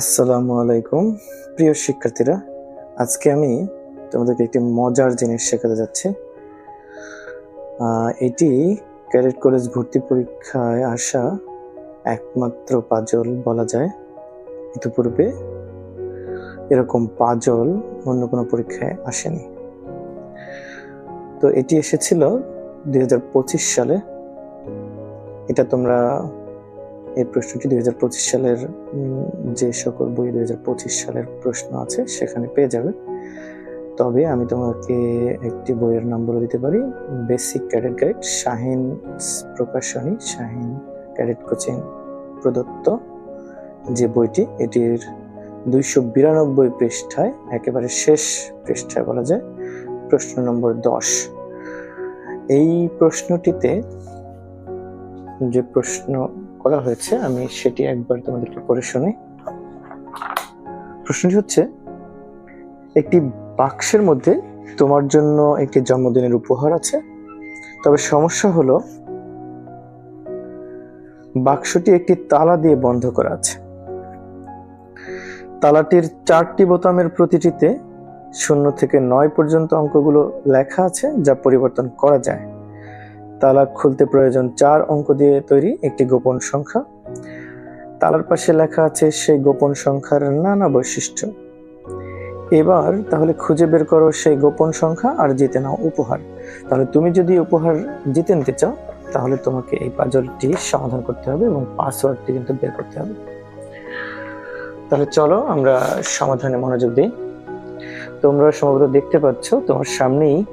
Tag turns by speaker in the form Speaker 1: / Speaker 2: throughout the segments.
Speaker 1: আসসালামু আলাইকুম, প্রিয় শিক্ষার্থীরা। আজকে আমি তোমাদেরকে একটি মজার জিনিস শেখাতে যাচ্ছি। এটি ক্যাডেট কলেজ ভর্তি পরীক্ষায় আসা একমাত্র পাজল বলা যায়। ইতিপূর্বে এরকম পাজল অন্য কোনো পরীক্ষায় আসেনি। তো এটি এসেছিল দুই হাজার পঁচিশ সালে। এটা তোমরা এই প্রশ্নটি দুই হাজার পঁচিশ সালের যে সকল বই দুই হাজার পঁচিশ সালের প্রশ্ন আছে সেখানে পেয়ে যাবে। তবে আমি তোমাকে একটি বইয়ের নাম বলে দিতে পারি, বেসিক ক্যাডেট গাইড শাহিন প্রকাশনী, শাহিন ক্যাডেট কোচিং প্রদত্ত যে বইটি, এটির দুইশো বিরানব্বই পৃষ্ঠায়, একেবারে শেষ পৃষ্ঠায় বলা যায়, প্রশ্ন নম্বর দশ। এই প্রশ্নটিতে যে প্রশ্ন করা হয়েছে, আমি সেটি একবার তোমাদেরকে পড়ে শুনি। প্রশ্নটি হচ্ছে, একটি বাক্সের মধ্যে তোমার জন্য একটি জন্মদিনের উপহার আছে, তবে সমস্যা হলো, বাক্সটি একটি তালা দিয়ে বন্ধ করা আছে। তালাটির চারটি বোতামের প্রতিটিতে শূন্য থেকে নয় পর্যন্ত অঙ্কগুলো লেখা আছে, যা পরিবর্তন করা যায়। তালা খুলতে প্রয়োজন চার অঙ্ক দিয়ে তৈরি একটি গোপন সংখ্যা। তালার পাশে লেখা আছে সেই গোপন সংখ্যার নানা বৈশিষ্ট্য। এবার তাহলে খুঁজে বের করো সেই গোপন সংখ্যা আর জিতে নাও উপহার। তাহলে তুমি যদি উপহার জিতে নিতে চাও, তাহলে তোমাকে এই পাজলটি সমাধান করতে হবে এবং পাসওয়ার্ডটি কিন্তু বের করতে হবে। তাহলে চলো আমরা সমাধানে মনোযোগ দিই। তোমরা সম্ভবত দেখতে পাচ্ছ তোমার সামনেই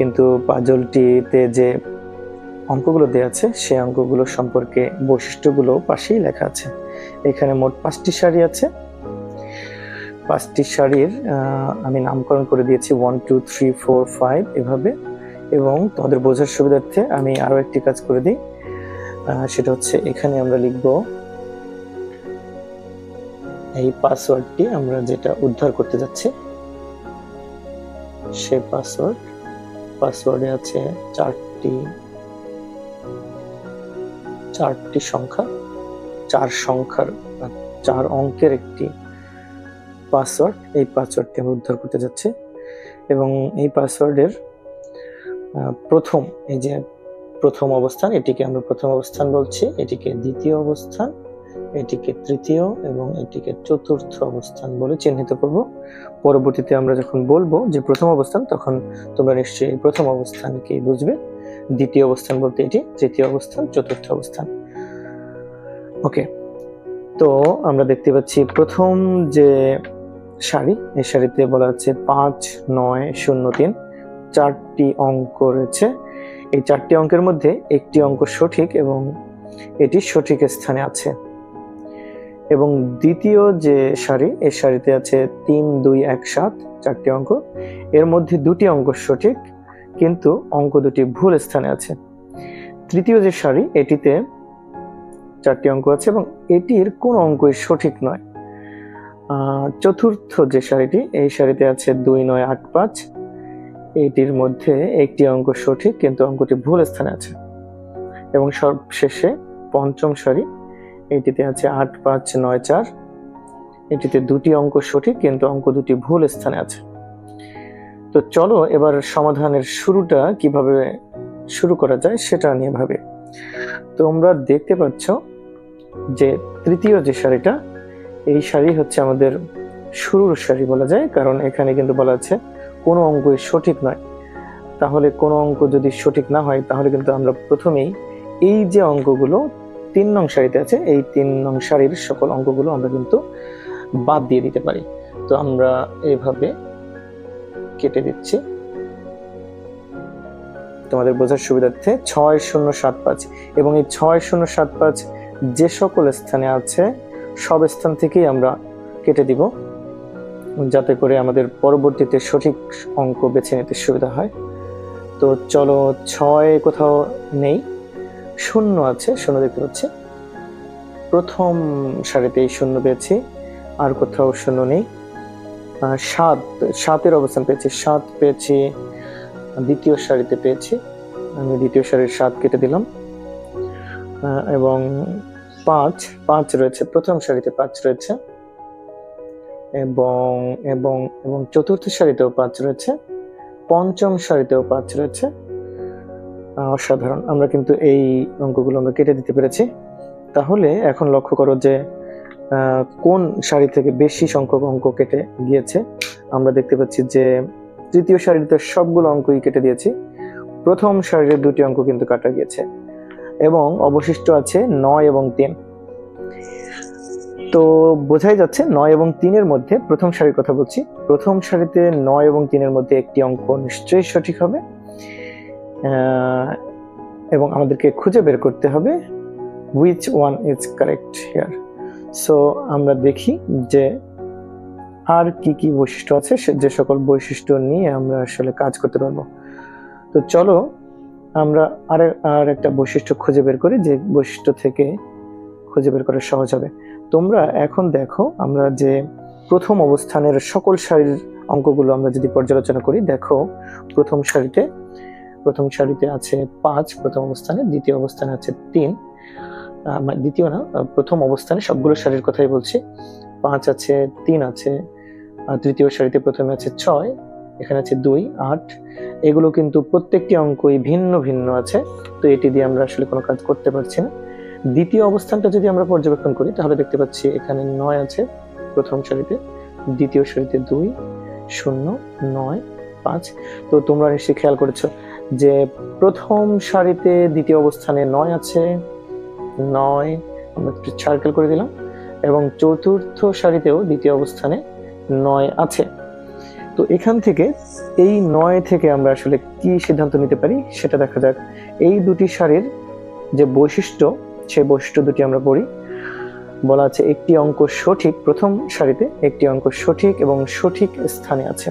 Speaker 1: কিন্তু পাজলটিতে যে অঙ্কগুলো দেওয়া আছে, সেই অঙ্কগুলো সম্পর্কে বৈশিষ্ট্যগুলো পাশেই লেখা আছে। এখানে মোট পাঁচটি শাড়ি আছে। পাঁচটি শাড়ির আমি নামকরণ করে দিয়েছি one two three four five এভাবে। এবং তোমাদের বোঝার সুবিধার্থে আমি আরও একটি কাজ করে দিই। সেটা হচ্ছে এখানে আমরা লিখব, এই পাসওয়ার্ডটি আমরা যেটা উদ্ধার করতে যাচ্ছি সে পাসওয়ার্ড পাসওয়ার্ডে আছে চারটি চারটি সংখ্যা, চার সংখ্যার, চার অঙ্কের একটি পাসওয়ার্ড এই পাসওয়ার্ডটি আমরা উদ্ধার করতে যাচ্ছি এবং এই পাসওয়ার্ডের প্রথম, এই যে প্রথম অবস্থান, এটিকে আমরা প্রথম অবস্থান বলছি, এটিকে দ্বিতীয় অবস্থান এটিকে তৃতীয় এবং এটিকে চতুর্থ অবস্থান বলে চিহ্নিত করব। পরবর্তীতে আমরা যখন বলব যে প্রথম অবস্থান, তখন তোমরা নিশ্চয়ই প্রথম অবস্থানকে বুঝবে। দ্বিতীয় অবস্থান বলতে এটি, তৃতীয় অবস্থান, চতুর্থ অবস্থান। ওকে, তো আমরা দেখতে পাচ্ছি প্রথম যে সারি, এই সারিতে বলা হচ্ছে পাঁচ, নয়, শূন্য, তিন, চারটি অঙ্ক রয়েছে। এই চারটি অঙ্কের মধ্যে একটি অঙ্ক সঠিক এবং এটি সঠিক স্থানে আছে। এবং দ্বিতীয় যে সারি, এই সারিতে আছে তিন, দুই, এক, সাত, চারটি অঙ্ক। এর মধ্যে দুটি অঙ্ক সঠিক, কিন্তু অঙ্ক দুটি ভুল স্থানে আছে। তৃতীয় যে সারি, এটিতে চারটি অঙ্ক আছে এবং এটির কোন অঙ্কই সঠিক নয়। চতুর্থ যে সারিটি, এই সারিতে আছে দুই, নয়, আট, পাঁচ। এটির মধ্যে একটি অঙ্ক সঠিক, কিন্তু অঙ্কটি ভুল স্থানে আছে। এবং সবশেষে পঞ্চম সারি এটিতে আছে আট, পাঁচ, নয়, চার। এটিতে দুটি অঙ্ক সঠিক, কিন্তু অঙ্ক দুটি ভুল স্থানে আছে। তো চলো এবার সমাধানের শুরুটা কীভাবে শুরু করা যায় সেটা নিয়ে ভাবে। তোমরা দেখতে পাচ্ছ যে তৃতীয় যে শাড়িটা এই শাড়ি হচ্ছে আমাদের শুরুর সারি বলা যায়, কারণ এখানে কিন্তু বলা আছে কোনো অঙ্কই সঠিক নয়। তাহলে কোনো অঙ্ক যদি সঠিক না হয়, তাহলে কিন্তু আমরা প্রথমেই এই যে অঙ্কগুলো তিন নং সারিতে আছে। এই তিন নং সারির সকল অঙ্কগুলো আমরা কিন্তু বাদ দিয়ে দিতে পারি। তো আমরা এভাবে কেটে দিচ্ছি। তোমাদের বোঝার সুবিধার্থে ছয় শূন্য সাত পাঁচ এবং এই ছয় শূন্য সাত পাঁচ যে সকল স্থানে আছে, সব স্থান থেকেই আমরা কেটে দিব, যাতে করে আমাদের পরবর্তীতে সঠিক অঙ্ক বেছে নিতে সুবিধা হয়। তো চলো ছয় কোথাও নেই। শূন্য আছে, শূন্য দেখতে পাচ্ছি। প্রথম সারিতেই শূন্য পেয়েছি, আর কোথাও শূন্য নেই। সাত, সাতের অবস্থান পেয়েছি, সাত পেয়েছি, দ্বিতীয় সারিতে পেয়েছি। আমি দ্বিতীয় সারির সাত কেটে দিলাম। এবং পাঁচ পাঁচ রয়েছে, প্রথম সারিতে পাঁচ রয়েছে। এবং এবং এবং চতুর্থ সারিতেও পাঁচ রয়েছে, পঞ্চম সারিতেও পাঁচ রয়েছে। অসাধারণ। আমরা কিন্তু এই অঙ্কগুলো আমরা কেটে দিতে পেরেছি। তাহলে এখন লক্ষ্য করো যে কোন সারি থেকে বেশি সংখ্যক অঙ্ক কেটে গিয়েছে। আমরা দেখতে পাচ্ছি যে, তৃতীয় সারিতে সবগুলো অঙ্কই কেটে দিয়েছি। প্রথম সারির দুটি অঙ্ক কিন্তু কাটা গিয়েছে। এবং অবশিষ্ট আছে নয় এবং তিন। তো বোঝাই যাচ্ছে নয় এবং তিনের মধ্যে প্রথম সারির কথা বলছি। প্রথম সারিতে নয় এবং তিনের মধ্যে একটি অঙ্ক নিশ্চয়ই সঠিক হবে। এবং আমাদেরকে খুঁজে বের করতে হবে which one is correct here so আমরা দেখি যে আর কি কি বৈশিষ্ট্য আছে যে সকল বৈশিষ্ট্য নিয়ে আমরা আসলে কাজ করতে পারব। তো চলো, আমরা আর আর একটা বৈশিষ্ট্য খুঁজে বের করি, যে বৈশিষ্ট্য থেকে খুঁজে বের করা সহজ হবে। তোমরা এখন দেখো, আমরা যে প্রথম অবস্থানের সকল সারির অঙ্কগুলো আমরা যদি পর্যালোচনা করি, দেখো প্রথম সারিতে প্রথম সারিতে আছে পাঁচ, প্রথম অবস্থানে, দ্বিতীয় অবস্থানে আছে তিন মানে দ্বিতীয় না প্রথম অবস্থানে সবগুলো সারির কথাই বলছি। পাঁচ আছে, তিন আছে তৃতীয় সারিতে প্রথমে আছে ছয়, এখানে আছে দুই, আট। এগুলো কিন্তু প্রত্যেকটি অঙ্কই ভিন্ন ভিন্ন আছে, তো এটি দিয়ে আমরা আসলে কোনো কাজ করতে পারছি না। দ্বিতীয় অবস্থানটা যদি আমরা পর্যবেক্ষণ করি, তাহলে দেখতে পাচ্ছি এখানে নয় আছে প্রথম সারিতে, দ্বিতীয় সারিতে দুই, শূন্য, নয়, পাঁচ। তো তোমরা নিশ্চয়ই খেয়াল করেছ যে প্রথম সারিতে দ্বিতীয় অবস্থানে নয় আছে, নয়, আমরা সার্কেল করে দিলাম, এবং চতুর্থ সারিতেও দ্বিতীয় অবস্থানে নয় আছে। তো এখান থেকে এই নয় থেকে আমরা আসলে কি সিদ্ধান্ত নিতে পারি সেটা দেখা যাক। এই দুটি সারির যে বৈশিষ্ট্য, সেই বৈশিষ্ট্য দুটি আমরা পড়ি। বলা আছে একটি অঙ্ক সঠিক, প্রথম সারিতে একটি অঙ্ক সঠিক এবং সঠিক স্থানে আছে।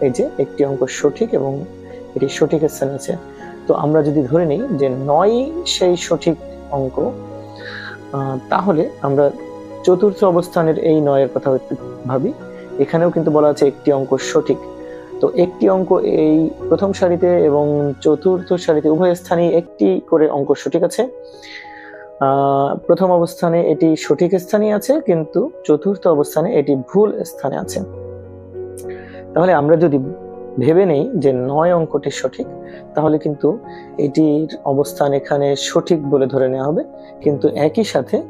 Speaker 1: এই যে একটি অঙ্ক সঠিক এবং এটি সঠিক স্থান আছে। তো আমরা যদি ধরে নিই যে নয় সেই সঠিক অঙ্ক তাহলে আমরা চতুর্থ অবস্থানের এই নয়ের কথা ভাবি। এখানেও কিন্তু বলা আছে একটি অঙ্ক সঠিক। তো একটি অঙ্ক এই প্রথম সারিতে এবং চতুর্থ সারিতে উভয় স্থানেই একটি করে অঙ্ক সঠিক আছে। প্রথম অবস্থানে এটি সঠিক স্থানে আছে, কিন্তু চতুর্থ অবস্থানে এটি ভুল স্থানে আছে। তাহলে আমরা যদি ভেবে নেই যে নয় অঙ্কটি সঠিক, তাহলে কিন্তু এটির অবস্থান এখানে সঠিক বলে ধরে নেওয়া হবে। কিন্তু একই সাথে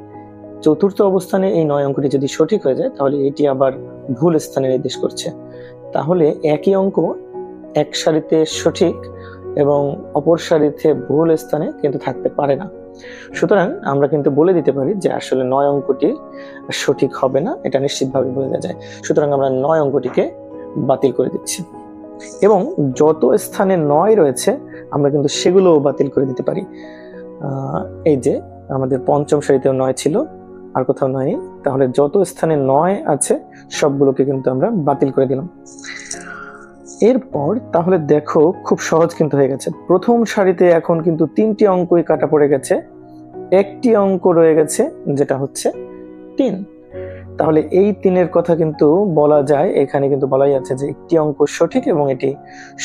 Speaker 1: চতুর্থ অবস্থানে এই নয় অঙ্কটি যদি সঠিক হয়ে যায়, তাহলে এটি আবার ভুল স্থানে নির্দেশ করছে। তাহলে একই অঙ্ক এক সারিতে সঠিক এবং অপর সারিতে ভুল স্থানে কিন্তু থাকতে পারে না। সুতরাং আমরা কিন্তু বলে দিতে পারি যে আসলে নয় অঙ্কটি সঠিক হবে না, এটা নিশ্চিতভাবে বলে দেওয়া যায়। সুতরাং আমরা নয় অঙ্কটিকে বাতিল করে দিচ্ছি। এবং যত স্থানে নয় রয়েছে, আমরা কিন্তু সেগুলোও বাতিল করে দিতে পারি। এই যে আমাদের পঞ্চম সারিতেও নয় ছিল, আর কোথাও নয় তাহলে যত স্থানে নয় আছে, সবগুলোকে কিন্তু আমরা বাতিল করে দিলাম। এরপর তাহলে দেখো, খুব সহজ কিন্তু হয়ে গেছে। প্রথম সারিতে এখন কিন্তু তিনটি অঙ্কই কাটা পড়ে গেছে। একটি অঙ্ক রয়ে গেছে, যেটা হচ্ছে তিন। তাহলে এই তিনের কথা কিন্তু বলা যায়, এখানে কিন্তু বলাই আছে যে একটি অঙ্ক সঠিক এবং এটি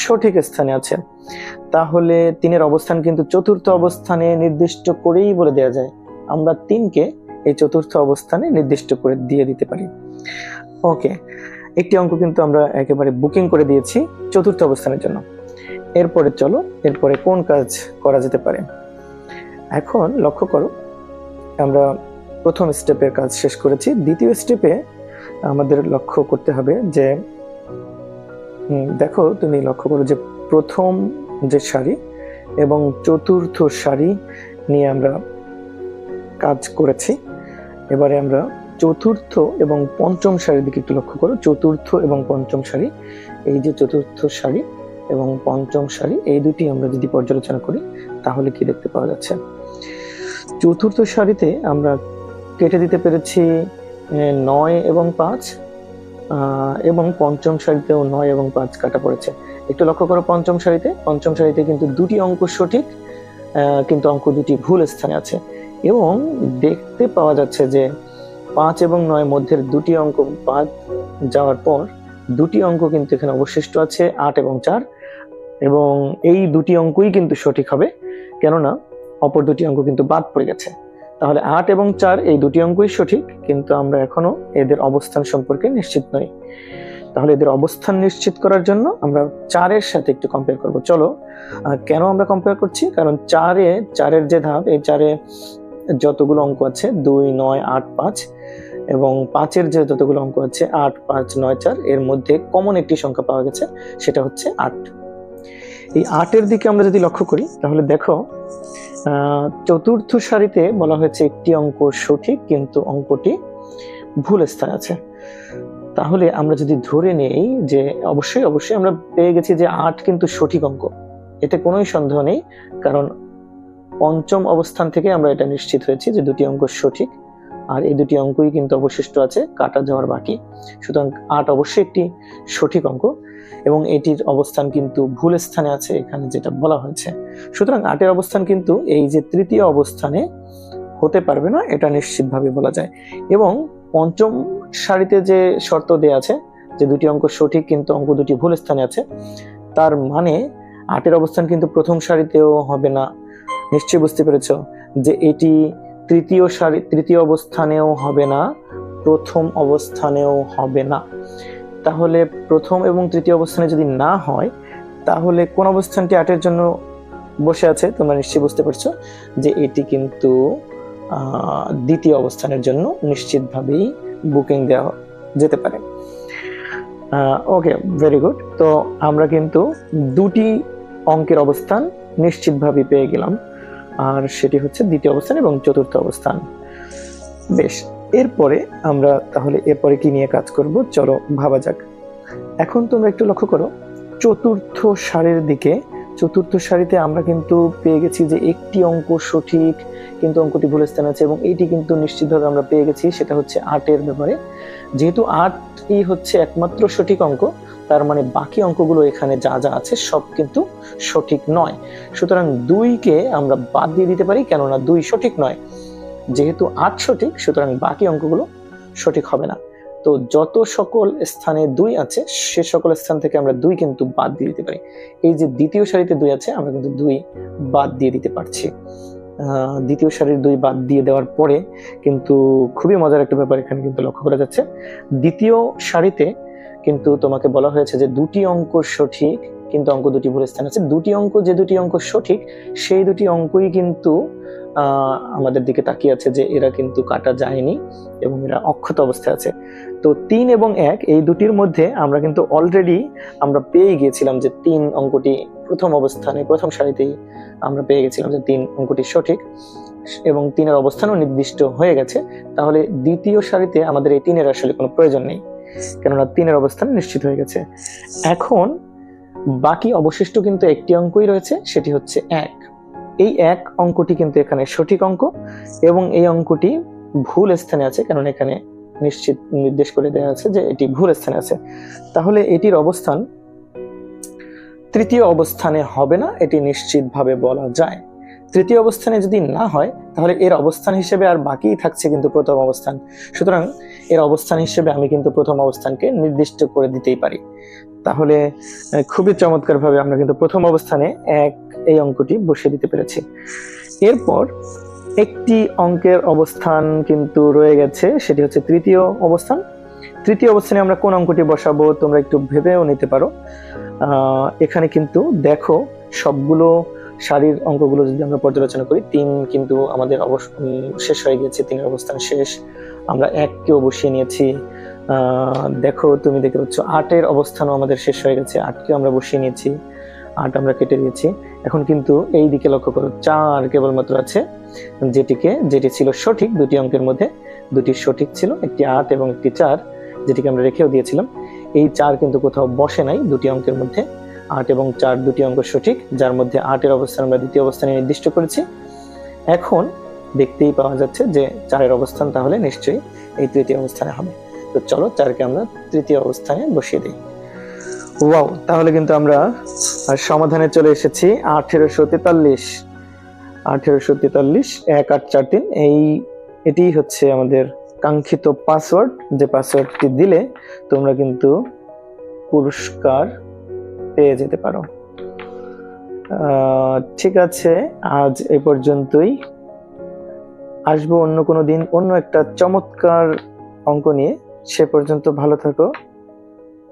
Speaker 1: সঠিক স্থানে আছে। তাহলে তিনের অবস্থান কিন্তু চতুর্থ অবস্থানে নির্দিষ্ট করেই বলে দেওয়া যায়। আমরা তিনকে এই চতুর্থ অবস্থানে নির্দিষ্ট করে দিয়ে দিতে পারি। ওকে, একটি অঙ্ক কিন্তু আমরা একেবারে বুকিং করে দিয়েছি চতুর্থ অবস্থানের জন্য। এরপরে চলো, এরপরে কোন কাজ করা যেতে পারে? এখন লক্ষ্য করো, আমরা প্রথম স্টেপের কাজ শেষ করেছি। দ্বিতীয় স্টেপে আমাদের লক্ষ্য করতে হবে যে দেখো তুমি লক্ষ্য করো যে প্রথম যে শাড়ি এবং চতুর্থ শাড়ি নিয়ে আমরা কাজ করেছি। এবারে আমরা চতুর্থ এবং পঞ্চম শাড়ির দিকে একটু লক্ষ্য করো। চতুর্থ এবং পঞ্চম শাড়ি এই যে চতুর্থ শাড়ি এবং পঞ্চম শাড়ি এই দুটি আমরা যদি পর্যালোচনা করি, তাহলে কি দেখতে পাওয়া যাচ্ছে? চতুর্থ শাড়িতে আমরা কেটে দিতে পেরেছি নয় এবং পাঁচ এবং পঞ্চম সারিতেও নয় এবং পাঁচ কাটা পড়েছে। একটু লক্ষ্য করো পঞ্চম সারিতে পঞ্চম সারিতে কিন্তু দুটি অঙ্ক সঠিক কিন্তু অঙ্ক দুটি ভুল স্থানে আছে। এবং দেখতে পাওয়া যাচ্ছে যে পাঁচ এবং নয় মধ্যের দুটি অঙ্ক বাদ যাওয়ার পর দুটি অঙ্ক কিন্তু এখানে অবশিষ্ট আছে, আট এবং চার, এবং এই দুটি অঙ্কই কিন্তু সঠিক হবে। কেননা অপর দুটি অঙ্ক কিন্তু বাদ পড়ে গেছে। তাহলে আট এবং চার এই দুটি অঙ্কই সঠিক, কিন্তু আমরা এখনও এদের অবস্থান সম্পর্কে নিশ্চিত নই। তাহলে এদের অবস্থান নিশ্চিত করার জন্য আমরা চারের সাথে একটু কম্পেয়ার করব। চলো কেন আমরা কম্পেয়ার করছি? কারণ চারে, চারের যে ধাপ, এই চারে যতগুলো অঙ্ক আছে, দুই, নয়, আট, পাঁচ, এবং পাঁচের যে যতগুলো অঙ্ক আছে, আট, পাঁচ, নয়, চার, এর মধ্যে কমন একটি সংখ্যা পাওয়া গেছে, সেটা হচ্ছে আট। এই আটের দিকে আমরা যদি লক্ষ্য করি, তাহলে দেখো চতুর্থ সারিতে বলা হয়েছে একটি অঙ্ক সঠিক, কিন্তু অঙ্কটি ভুল স্থানে আছে। তাহলে আমরা যদি ধরে নেই যে অবশ্যই অবশ্যই আমরা পেয়ে গেছি যে আট কিন্তু সঠিক অঙ্ক। এতে কোনোই সন্দেহ নেই, কারণ পঞ্চম অবস্থান থেকে আমরা এটা নিশ্চিত হয়েছি যে দুটি অঙ্ক সঠিক। আর এই দুটি অঙ্কই কিন্তু অবশিষ্ট আছে, কাটা যাওয়ার বাকি। সুতরাং আট অবশ্যই একটি সঠিক অঙ্ক এবং এটির অবস্থান কিন্তু ভুল স্থানে আছে, এখানে যেটা বলা হয়েছে। সুতরাং আটের অবস্থান কিন্তু এই যে তৃতীয় অবস্থানে হতে পারবে না, এটা নিশ্চিতভাবে বলা যায়। এবং পঞ্চম সারিতে যে শর্ত দেয়া আছে, যে দুটি অঙ্ক সঠিক কিন্তু অঙ্ক দুটি ভুল স্থানে আছে, তার মানে আটের অবস্থান কিন্তু প্রথম সারিতেও হবে না। নিশ্চয়ই বুঝতে পেরেছ যে এটি তৃতীয় সারি তৃতীয় অবস্থানেও হবে না, প্রথম অবস্থানেও হবে না। তাহলে প্রথম এবং তৃতীয় অবস্থানে যদি না হয়, তাহলে কোন অবস্থানটি আটের জন্য বসে আছে তোমরা নিশ্চয়ই বুঝতে পারছ যে এটি কিন্তু দ্বিতীয় অবস্থানের জন্য নিশ্চিতভাবেই বুকিং দেওয়া যেতে পারে। ওকে ভেরি গুড তো আমরা কিন্তু দুটি অঙ্কের অবস্থান নিশ্চিতভাবে পেয়ে গেলাম। আর সেটি হচ্ছে দ্বিতীয় অবস্থান এবং চতুর্থ অবস্থান। বেশ, এরপরে আমরা তাহলে এরপরে কি নিয়ে কাজ করব? চলো ভাবা যাক। এখন তোমরা একটু লক্ষ্য করো, চতুর্থ সারির দিকে, চতুর্থ সারিতে আমরা কিন্তু পেয়ে গেছি যে একটি অঙ্ক সঠিক কিন্তু অঙ্কটি ভুল স্থানে আছে এবং এইটি কিন্তু নিশ্চিতভাবে আমরা পেয়ে গেছি, সেটা হচ্ছে আটের ব্যাপারে। যেহেতু আটই হচ্ছে একমাত্র সঠিক অঙ্ক তার মানে বাকি অঙ্কগুলো এখানে যা যা আছে সব কিন্তু সঠিক নয়। সুতরাং দুইকে আমরা বাদ দিয়ে দিতে পারি, কেননা দুই সঠিক নয়। যেহেতু আট সঠিক, সুতরাং বাকি অঙ্কগুলো সঠিক হবে না। তো যত সকল স্থানে দুই আছে, সে সকল স্থান থেকে আমরা দুই কিন্তু বাদ দিয়ে দিতে পারি। এই যে দ্বিতীয় সারিতে দুই আছে, আমরা কিন্তু দুই বাদ দিয়ে দিতে পারছি। দ্বিতীয় সারির দুই বাদ দিয়ে দেওয়ার পরে কিন্তু খুবই মজার একটা ব্যাপার এখানে কিন্তু লক্ষ্য করা যাচ্ছে। দ্বিতীয় সারিতে কিন্তু তোমাকে বলা হয়েছে যে দুটি অঙ্ক সঠিক, কিন্তু অঙ্ক দুটি ভুল স্থান আছে। দুটি অঙ্ক, যে দুটি অঙ্ক সঠিক, সেই দুটি অঙ্কই কিন্তু আমাদের দিকে তাকিয়ে আছে যে এরা কিন্তু কাটা যায়নি এবং এরা অক্ষত অবস্থায় আছে। তো তিন এবং এক, এই দুটির মধ্যে আমরা কিন্তু অলরেডি আমরা পেয়ে গিয়েছিলাম যে তিন অঙ্কটি প্রথম অবস্থানে, প্রথম সারিতেই আমরা পেয়ে গেছিলাম যে তিন অঙ্কটি সঠিক এবং তিনের অবস্থানও নির্দিষ্ট হয়ে গেছে। তাহলে দ্বিতীয় সারিতে আমাদের এই তিনের আসলে কোনো প্রয়োজন নেই। কেননা তিনের অবস্থান নিশ্চিত হয়ে গেছে। এখন বাকি অবশিষ্ট কিন্তু একটি অঙ্কই রয়েছে, সেটি হচ্ছে এক। এই এক অঙ্কটি কিন্তু এখানে সঠিক অঙ্ক এবং এই অঙ্কটি ভুল স্থানে আছে, কারণ এখানে নিশ্চিত নির্দেশ করে দেওয়া আছে যে এটি ভুল স্থানে আছে। তাহলে এটির অবস্থান তৃতীয় অবস্থানে হবে না, এটি নিশ্চিতভাবে বলা যায়। তৃতীয় অবস্থানে যদি না হয়, তাহলে এর অবস্থান হিসেবে আর বাকিই থাকছে কিন্তু প্রথম অবস্থান। সুতরাং এর অবস্থান হিসেবে আমি কিন্তু প্রথম অবস্থানকে নির্দিষ্ট করে দিতেই পারি। তাহলে খুবই চমৎকার ভাবে আমরা কিন্তু প্রথম অবস্থানে এক এই অঙ্কটি বসিয়ে দিতে পেরেছি। এরপর একটি অঙ্কের অবস্থান কিন্তু রয়ে গেছে সেটি হচ্ছে তৃতীয় অবস্থান। তৃতীয় অবস্থানে আমরা কোন অঙ্কটি বসাবো তোমরা একটু ভেবেও নিতে পারো। এখানে কিন্তু দেখো সবগুলো সারির অঙ্কগুলো যদি আমরা পর্যালোচনা করি তিন কিন্তু আমাদের উম, শেষ হয়ে গেছে তিনের অবস্থান শেষ। আমরা এককেও বসিয়ে নিয়েছি। দেখো, তুমি দেখতে পাচ্ছ, আটের অবস্থানও আমাদের শেষ হয়ে গেছে। আটকে আমরা বসিয়ে নিয়েছি। আট আমরা কেটে দিয়েছি। এখন কিন্তু এই দিকে লক্ষ্য করো, চার কেবলমাত্র আছে, যেটিকে, যেটি ছিল সঠিক, দুটি অঙ্কের মধ্যে দুটি সঠিক ছিল, একটি আট এবং একটি চার, যেটিকে আমরা রেখেও দিয়েছিলাম। এই চার কিন্তু কোথাও বসে নাই, দুটি অঙ্কের মধ্যে। আট এবং চার দুটি অঙ্ক সঠিক, যার মধ্যে আটের অবস্থান আমরা দ্বিতীয় অবস্থানে নির্দিষ্ট করেছি। এখন দেখতেই পাওয়া যাচ্ছে যে চারের অবস্থান তাহলে নিশ্চয়ই এই তৃতীয় অবস্থানে হবে। তো চলো চারকে আমরা তৃতীয় অবস্থানে বসিয়ে দিই। ওয়াও, তাহলে কিন্তু আমরা সমাধানে চলে এসেছি। আঠেরোশো তেতাল্লিশ। আঠেরোশো তেতাল্লিশ, এক আট চার তিন। এই এটি হচ্ছে আমাদের কাঙ্ক্ষিত পাসওয়ার্ড যে পাসওয়ার্ডটি দিলে তোমরা কিন্তু পুরস্কার পেয়ে যেতে পারো। ঠিক আছে, আজ এ পর্যন্তই। আসব অন্য কোনো দিন, অন্য একটা চমৎকার অঙ্ক নিয়ে। সে পর্যন্ত ভালো থাকো।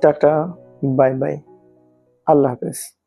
Speaker 1: Tata, bye bye. আল্লাহ হাফেজ।